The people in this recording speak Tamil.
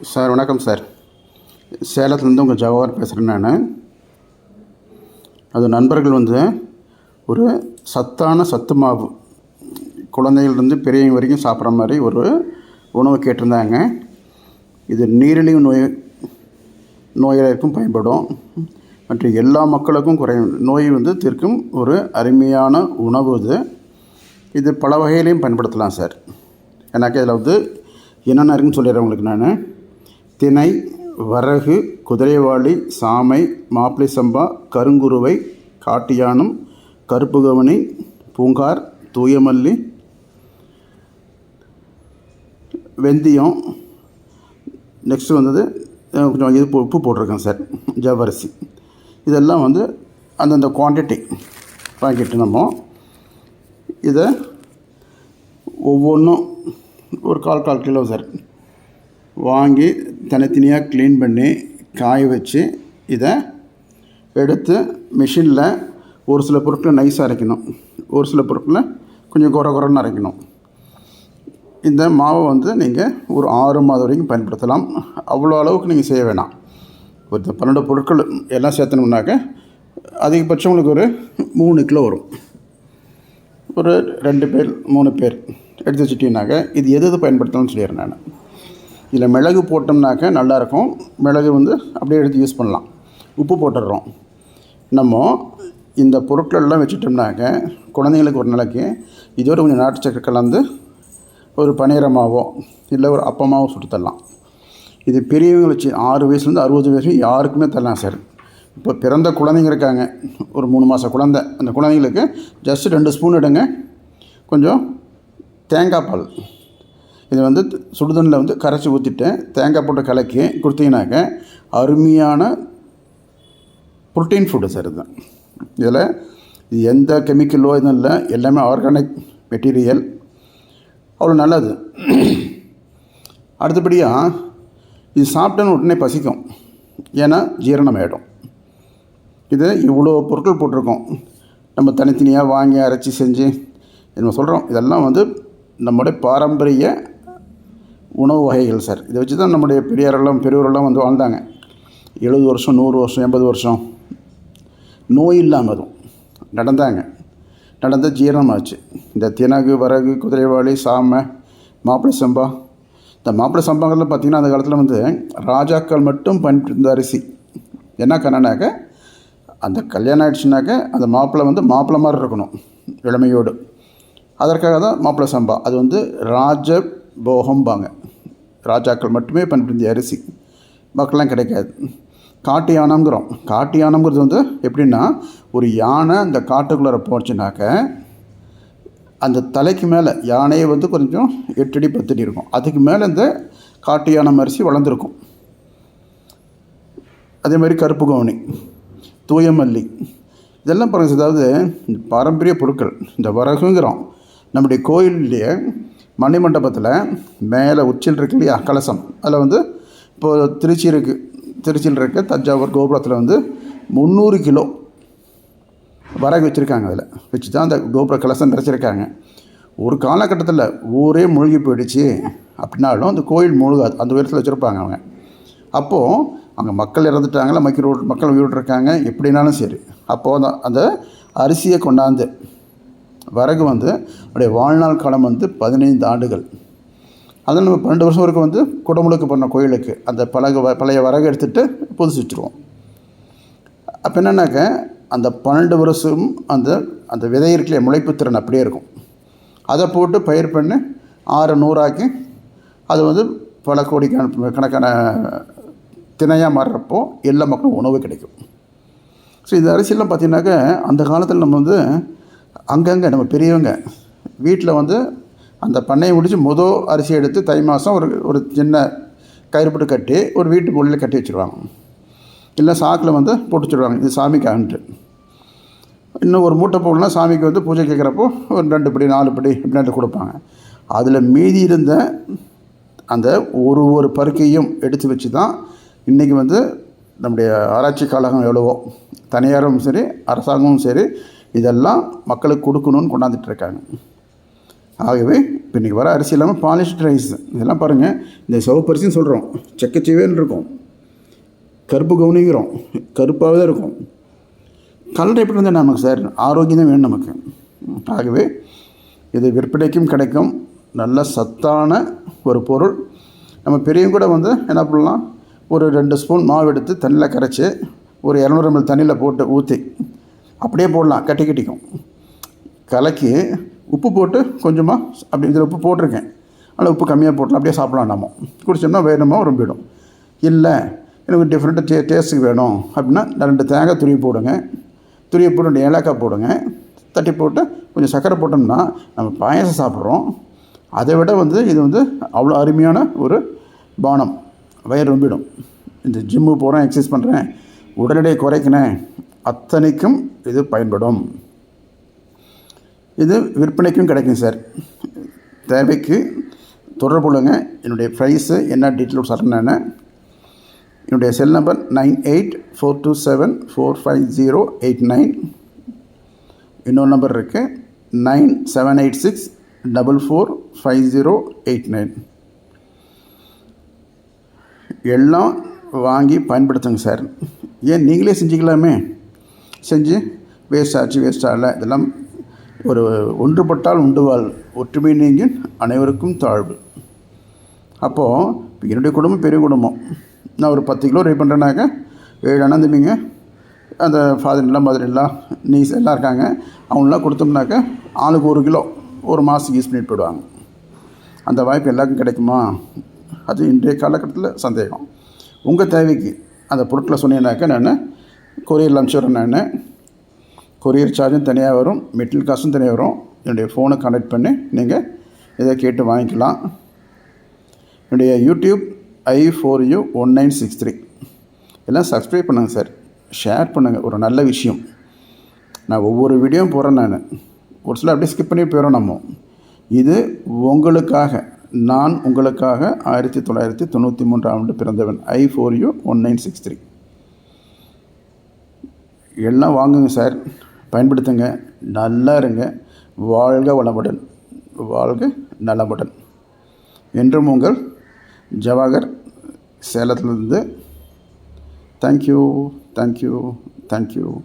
சார் வணக்கம் சார். சேலத்துலேருந்து உங்கள் ஜவஹர் பேசுகிறேன் நான். அது நண்பர்கள் வந்து ஒரு சத்தான சத்து மாவு குழந்தைகள்லேருந்து பெரியவங்க வரைக்கும் சாப்பிட்ற மாதிரி ஒரு உணவு கேட்டிருந்தாங்க. இது நீரிழிவு நோய் நோயாளருக்கும் பயன்படும். மற்ற எல்லா மக்களுக்கும் குறை நோய் வந்து தீர்க்கும் ஒரு அருமையான உணவு இது. இது பல வகையிலையும் பயன்படுத்தலாம் சார். எனக்கு இதில் வந்து என்னென்ன இருக்குன்னு சொல்லிடுறேன் உங்களுக்கு நான். திணை வரகு குதிரைவாளி சாமை மாப்பிளை சம்பா கருங்குருவை காட்டியானம் கருப்பு கவனி பூங்கார் தூயமல்லி வெந்தயம். நெக்ஸ்ட் வந்தது கொஞ்சம் இது உப்பு போட்டிருக்கேன் சார் ஜவ்வரிசி. இதெல்லாம் வந்து அந்தந்த குவான்டிட்டி வாங்கிட்டு நம்ம இதை ஒவ்வொன்றும் ஒரு கால் கால் கிலோ சார் வாங்கி தனித்தனியாக க்ளீன் பண்ணி காய வச்சு இதை எடுத்து மிஷினில் ஒரு சில பொருட்களை நைஸாக அரைக்கணும். ஒரு சில பொருட்களை கொஞ்சம் குறை குறைன்னு அரைக்கணும். இந்த மாவை வந்து நீங்கள் ஒரு ஆறு மாதம் வரைக்கும் பயன்படுத்தலாம். அவ்வளோ அளவுக்கு நீங்கள் செய்ய வேணாம். ஒரு பன்னெண்டு பொருட்கள் எல்லாம் சேர்த்தணும்னாக்க அதிகபட்சம் உங்களுக்கு ஒரு மூணு கிலோ வரும். ஒரு ரெண்டு பேர் மூணு பேர் எடுத்து வச்சுட்டீங்கனாக்க இது எது எது பயன்படுத்தலாம்னு சொல்லிடுறேன் நான். இதில் மிளகு போட்டோம்னாக்க நல்லாயிருக்கும். மிளகு வந்து அப்படியே எடுத்து யூஸ் பண்ணலாம். உப்பு போட்டுடுறோம். நம்ம இந்த பொருட்களெல்லாம் வச்சுட்டோம்னாக்க குழந்தைங்களுக்கு ஒரு நாளைக்கு இதோட கொஞ்சம் நாட்டு சக்கரை கலந்து ஒரு பனீரமாவோ இல்லை ஒரு அப்பமாவோ சுட்டு தரலாம். இது பெரியவங்க வச்சு ஆறு வயசுலேருந்து அறுபது வயசு யாருக்குமே தரலாம் சார். இப்போ பிறந்த குழந்தைங்க இருக்காங்க. ஒரு மூணு மாத குழந்தை. அந்த குழந்தைங்களுக்கு ஜஸ்ட் ரெண்டு ஸ்பூன் எடுங்க. கொஞ்சம் தேங்காய் பால். இது வந்து சுடுதண்ணில் வந்து கரைச்சி ஊற்றிட்டு தேங்காய் போட்டு கலக்கி கொடுத்தீங்கன்னாக்க அருமையான ப்ரோட்டீன் ஃபுட்டு சார் இது. இதில் எந்த கெமிக்கலோ இதுவும் இல்லை. எல்லாமே ஆர்கானிக் மெட்டீரியல் அவ்வளோ நல்லது. அடுத்தபடியாக இது சாப்பிட்டேன்னு உடனே பசிக்கும். ஏன்னா ஜீரணம் ஆகிடும் இது இவ்வளோ பொருட்கள் போட்டிருக்கோம். நம்ம தனித்தனியாக வாங்கி அரைச்சி செஞ்சு நம்ம சொல்கிறோம் இதெல்லாம் வந்து நம்முடைய பாரம்பரிய உணவு வகைகள் சார். இதை வச்சு தான் நம்முடைய பெரியாரெல்லாம் பெரியவரெல்லாம் வந்து வாழ்ந்தாங்க. எழுபது வருஷம் நூறு வருஷம் எண்பது வருஷம். நோய் இல்லாமல் அதுவும். நடந்தாங்க. நடந்த ஜீரணமாச்சு. இந்த தினகு வரகு குதிரைவாளி சாமை மாப்பிளை சம்பா. இந்த மாப்பிளை சம்பாங்கிறதுல பார்த்திங்கன்னா அந்த காலத்தில் வந்து ராஜாக்கள் மட்டும் பயன்படுத்த அரிசி. என்ன கண்ணனாக்க அந்த கல்யாணம் ஆகிடுச்சுனாக்க அந்த மாப்பிள்ளை வந்து மாப்பிள்ளை மாதிரி இருக்கணும் இளமையோடு. அதற்காக தான் மாப்பிள்ளை சம்பா. அது வந்து ராஜ போகம்பாங்க. ராஜாக்கள் மட்டுமே பயன்படுத்திய அரிசி. மக்கள்லாம் கிடைக்காது. காட்டு யானம்ங்கிறோம் காட்டு யானம்ங்கிறது வந்து எப்படின்னா ஒரு யானை அந்த காட்டுக்குள்ளார போச்சுனாக்க அந்த தலைக்கு மேலே யானையை வந்து கொஞ்சம் எட்டடி பத்தடி இருக்கும். அதுக்கு மேலே இந்த காட்டு யானை அரிசி வளர்ந்துருக்கும். அதே மாதிரி கருப்பு கவுனி தூயமல்லி இதெல்லாம் பாருங்க. அதாவது இந்த பாரம்பரிய பொருட்கள் இந்த வரகுங்கிறோம். நம்முடைய கோயில்லையே மணிமண்டபத்தில் மேலே உச்சில் இருக்கு இல்லையா கலசம். அதில் வந்து இப்போது திருச்சி இருக்குது திருச்சியில் இருக்க தஞ்சாவூர் கோபுரத்தில் வந்து முந்நூறு கிலோ வரகு வச்சுருக்காங்க அதில். வச்சு தான் அந்த கோபுர கலசம் நிறைச்சிருக்காங்க ஒரு காலகட்டத்தில் ஊரே மூழ்கி போயிடுச்சு அப்படின்னாலும் அந்த கோயில் மூழ்காது அந்த உயரத்தில் வச்சுருப்பாங்க அவங்க. அப்போது அங்கே மக்கள் இறந்துட்டாங்களா மக்கள் மக்கள் உயிரோடு இருக்காங்க எப்படினாலும் சரி. அப்போது அந்த அந்த அரிசியை கொண்டாந்து வரகு வந்து அவருடைய வாழ்நாள் காலம் வந்து பதினைந்து ஆண்டுகள். அதில் நம்ம பன்னெண்டு வருஷம் வரைக்கும் வந்து குடமுழுக்கு பண்ண கோயிலுக்கு அந்த பழக வ- பழைய வரகு எடுத்துகிட்டு புதுசு அப்போ என்னென்னாக்க அந்த பன்னெண்டு வருஷம் அந்த அந்த விதை இருக்கிற முளைப்பு திறன் அப்படியே இருக்கும். அதை போட்டு பயிர் பண்ணி ஆறு நூறாக்கி அது வந்து பல கோடி கணக்கான திணையாக மாறுறப்போ எல்லா மக்களும் உணவு கிடைக்கும். ஸோ இந்த அரிசியெல்லாம் பார்த்திங்கனாக்க அந்த காலத்தில் நம்ம வந்து அங்கங்கே நம்ம பெரியவங்க. வீட்டில் வந்து அந்த பண்ணையை முடித்து மொதல் அரிசி எடுத்து தை மாதம் ஒரு ஒரு சின்ன கயிறுபுட்டு கட்டி ஒரு வீட்டு பொருளில் கட்டி வச்சுருவாங்க. இல்லை சாக்கில் வந்து போட்டு வச்சுருவாங்க. இது சாமிக்காகன்ட்டு இன்னும் ஒரு மூட்டை பொருள்னா சாமிக்கு வந்து பூஜை கேட்குறப்போ ஒரு ரெண்டு படி நாலு படி இப்படின்ட்டு கொடுப்பாங்க. அதில் மீதி இருந்த அந்த ஒரு ஒரு பருக்கையும் எடுத்து வச்சு தான் இன்றைக்கி வந்து நம்முடைய ஆராய்ச்சி கழகம் எவ்வளவோ. தனியாரும் சரி அரசாங்கமும் சரி இதெல்லாம் மக்களுக்கு கொடுக்கணும்னு கொண்டாந்துட்டு இருக்காங்க ஆகவே இப்போ இன்றைக்கி வர அரிசி இல்லாமல் பாலிஷ்ட் ரைஸ் இதெல்லாம் பாருங்கள் இந்த சிவப்பு அரிசின்னு சொல்கிறோம் செக்கச்சிவேன்னு இருக்கும். கருப்பு கவுனிங்கிறோம் கருப்பாகவே தான் இருக்கும். கலர் எப்படி இருந்தால் நமக்கு சார்? ஆரோக்கியம் தான் வேணும் நமக்கு. ஆகவே இது விற்பனைக்கும் கிடைக்கும். நல்ல சத்தான ஒரு பொருள். நம்ம பெரியவங்க கூட வந்து என்ன பண்ணலாம்? ஒரு ரெண்டு ஸ்பூன் மாவு எடுத்து தண்ணியில் கரைச்சி ஒரு இரநூறு எம்எல் தண்ணியில் போட்டு ஊற்றி அப்படியே போடலாம் கட்டி கட்டிக்கும். கலக்கி உப்பு போட்டு கொஞ்சமாக அப்படி இதில் உப்பு போட்டிருக்கேன். அதில் உப்பு கம்மியாக போட்டலாம் அப்படியே சாப்பிடலாம் நம்ம. குடிச்சோம்னா வேணுமோ ரொம்பிடும். இல்லை எனக்கு டிஃப்ரெண்ட்டாக டே டேஸ்ட்டுக்கு வேணும். அப்படின்னா ரெண்டு தேங்காய் துருவி போடுங்க. துருவி போட்டு ரெண்டு ஏலக்காய் போடுங்க. தட்டி போட்டு கொஞ்சம் சர்க்கரை போட்டோம்னா நம்ம பாயாசம் சாப்பிட்றோம். அதை விட வந்து இது வந்து அவ்வளோ அருமையான ஒரு பானம். வயிறு ரொம்பிடும். இந்த ஜிம்மு போகிறேன் எக்ஸசைஸ் பண்ணுறேன் உடல் எடையை குறைக்கினேன் அத்தனைக்கும் இது பயன்படும். இது விற்பனைக்கும் கிடைக்கும் சார் தேவைக்கு தொடர்பு கொள்ளுங்க. என்னுடைய ப்ரைஸு என்ன டீட்டெயில் சொல்கிறேன் என்னுடைய cell number nine eight four two seven four five zero eight nine இன்னொரு நம்பர் இருக்குது nine seven eight six double four five zero eight nine எல்லாம் வாங்கி பயன்படுத்துங்க சார் ஏன் நீங்களே செஞ்சுக்கலாமே? செஞ்சு வேஸ்ட் ஆச்சு வேஸ்ட் இதெல்லாம் ஒரு ஒன்றுபட்டால் உண்டுவாள். ஒற்றுமை நீங்கின் அனைவருக்கும் தாழ்வு. அப்போது என்னுடைய குடும்பம் பெரிய குடும்பம். நான் ஒரு பத்து கிலோ ரெடி பண்ணுறேனாக்க ஏழு அண்ணன் தம்பிங்க. அந்த ஃபாதர் இல்லை நீஸ் எல்லாம் இருக்காங்க. அவங்களாம் கொடுத்தோம்னாக்க ஆளுக்கு ஒரு கிலோ ஒரு மாதத்துக்கு யூஸ் பண்ணிட்டு போயிடுவாங்க. அந்த வாய்ப்பு எல்லாருக்கும் கிடைக்குமா? அது இன்றைய காலகட்டத்தில் சந்தேகம். உங்கள் தேவைக்கு அந்த பொருட்களை சொன்னீங்கன்னாக்கா நான் கொரியரில் அனுப்பிச்சுட்றேன் நான். கொரியர் சார்ஜும் தனியாக வரும் மெட்டீரியல் காசும் தனியாக வரும். என்னுடைய ஃபோனை கனெக்ட் பண்ணி நீங்கள் இதை கேட்டு வாங்கிக்கலாம். என்னுடைய YouTube I four U one nine six three எல்லாம் சப்ஸ்கிரைப் பண்ணுங்கள் சார் ஷேர் பண்ணுங்கள் ஒரு நல்ல விஷயம். நான் ஒவ்வொரு வீடியோவும் போகிறேன் நான். ஒரு சில அப்படியே ஸ்கிப் பண்ணி போயிடும் நம்ம. இது உங்களுக்காக. நான் உங்களுக்காக ஆயிரத்தி தொள்ளாயிரத்தி தொண்ணூற்றி மூன்றாம் ஆண்டு பிறந்தவன். I four U one nine six three எல்லாம் வாங்குங்க சார். பயன்படுத்துங்க. நல்லா இருங்க. வாழ்க வளமுடன். வாழ்க நலமுடன். என்றும் உங்கள் ஜவாகர் சேலத்திலிருந்து. Thank you thank you thank you